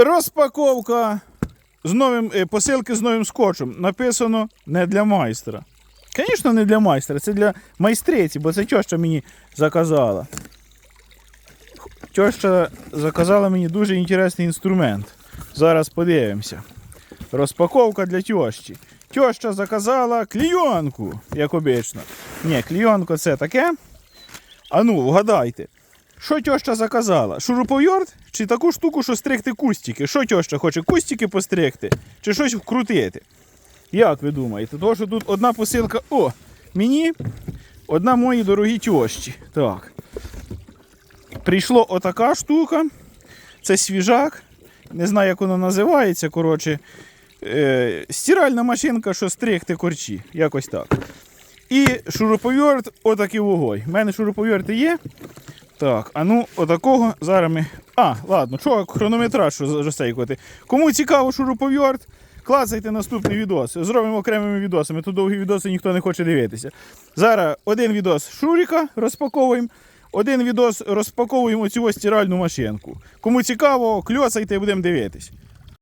Розпаковка з новим, е, посилки з новим скотчем. Написано не для майстра. Звісно, не для майстра, це для майстриці, бо це тьоща мені заказала. Тьоща заказала мені дуже інтересний інструмент. Зараз подивимося. Розпаковка для тьощі. Тьоща заказала клійонку, як обично. Ні, клійонка це таке. А ну, вгадайте. Що тьоща заказала? Шуруповерт чи таку штуку, що стригти кустики? Що тьоща хоче? Кустики постригти чи щось вкрутити? Як ви думаєте? Тому що тут одна посилка. О! Мені одна моїй дорогі тьощі. Так. Прийшло отака штука. Це свіжак. Не знаю, як воно називається. Коротше, е, стиральна машинка, що стригти корчі. Якось так. І шуруповерт отакий вогой. У мене шуруповерти є. Так, а ну, отакого зараз ми. А, ладно, чого хронометраж розсейкувати. Кому цікаво шуруповерт, клацайте наступний відос. Зробимо окремими відосами. Тут довгі відоси ніхто не хоче дивитися. Зараз один відос Шуріка розпаковуємо, один відос розпаковуємо цю стиральну машинку. Кому цікаво, кльосайте і будемо дивитись.